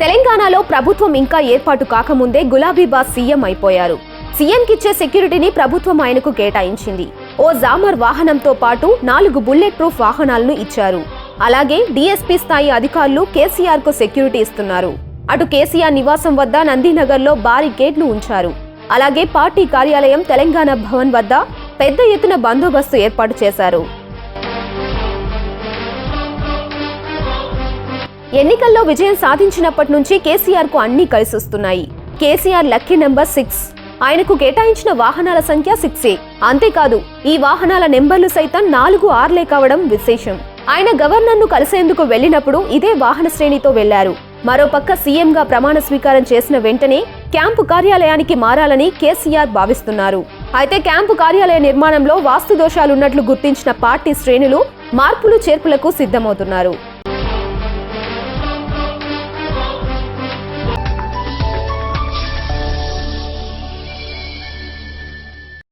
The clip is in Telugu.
తెలంగాణలో ప్రభుత్వం ఇంకా ఏర్పాటు కాకముందే గులాబీబాస్ సీఎం అయిపోయారు. సీఎంకిచ్చే సెక్యూరిటీని ప్రభుత్వం ఆయనకు కేటాయించింది. ఓ జామర్ వాహనంతో పాటు నాలుగు బుల్లెట్ ప్రూఫ్ వాహనాలను ఇచ్చారు. అలాగే డీఎస్పీ స్థాయి అధికారులు కేసీఆర్కు సెక్యూరిటీ ఇస్తున్నారు. అటు కేసీఆర్ నివాసం వద్ద నందీనగర్లో భారీ గేట్లు ఉంచారు. అలాగే పార్టీ కార్యాలయం తెలంగాణ భవన్ వద్ద పెద్ద ఎత్తున బందోబస్తు ఏర్పాటు చేశారు. ఎన్నికల్లో విజయం సాధించినప్పటి నుంచి కేసీఆర్కు అన్ని కలిసొస్తున్నాయి. KCR lucky number six. ఆయనకు కేటాయించిన వాహనాల సంఖ్య సిక్సే. అంతేకాదు ఈ వాహనాల నెంబర్లు సైతం నాలుగు ఆర్లే కావడం విశేషం. ఆయన గవర్నర్ను కలిసేందుకు వెళ్ళినప్పుడు ఇదే వాహన శ్రేణితో వెళ్ళారు. మరోపక్క సీఎంగా ప్రమాణ స్వీకారం చేసిన వెంటనే క్యాంపు కార్యాలయానికి మారాలని కేసీఆర్ భావిస్తున్నారు. అయితే క్యాంపు కార్యాలయ నిర్మాణంలో వాస్తు దోషాలున్నట్లు గుర్తించిన పార్టీ శ్రేణులు మార్పులు చేర్పులకు సిద్ధమవుతున్నారు.